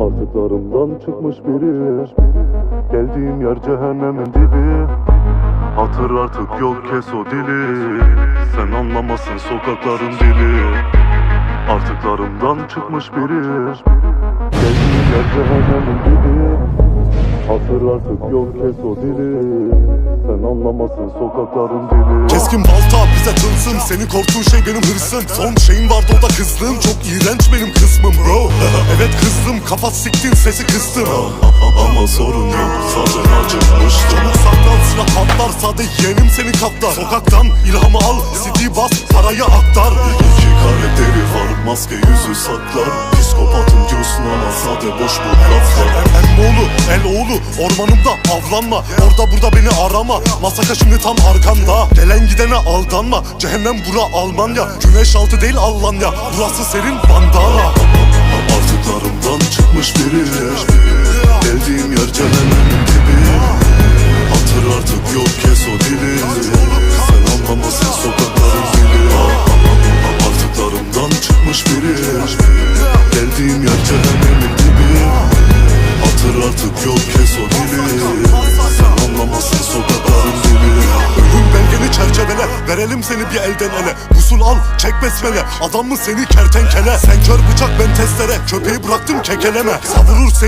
Artıklarımdan çıkmış biri. Geldiğim yer cehennemin dibi. Hatır artık yok kes o dili. Sen anlamasın sokakların dili. Artıklarımdan çıkmış biri. Geldiğim yer cehennemin dibi. Hatır artık yok kes o dili. Sen anlamasın sokakların dili. Keskin balta bize tılsım. Seni korktuğun şey benim hırsım. Son şeyin vardı o da kızlığım. Çok iğrenç benim kısmım bro Evet kızdım kafa siktin sesi kıstım Ama sorun yok zaten acıkmıştım saklan silah patlar Sade yeğenim seni kaplar. Sokaktan ilhamı al CD bas parayı aktar. İki karakteri var maske yüzü saklar. Psikopatım diyorsun ama sade boş bu laflar. Emmoğlu, el oğlu Ormanımda avlanma. Orada burada beni arama Masaka şimdi tam arkanda. Gelen gidene aldanma Cehennem bura Almanya. Güneş altı değil Almanya Burası serin bandana artık yok kes o dili. Sen anlamasın sokakların dili Ölüm belgeni çerçevele Verelim seni bir elden ele. Usul al çek besmele. Adam mı seni kertenkele? Sen kör bıçak ben testere. Köpeği bıraktım kekeleme. Savurur seni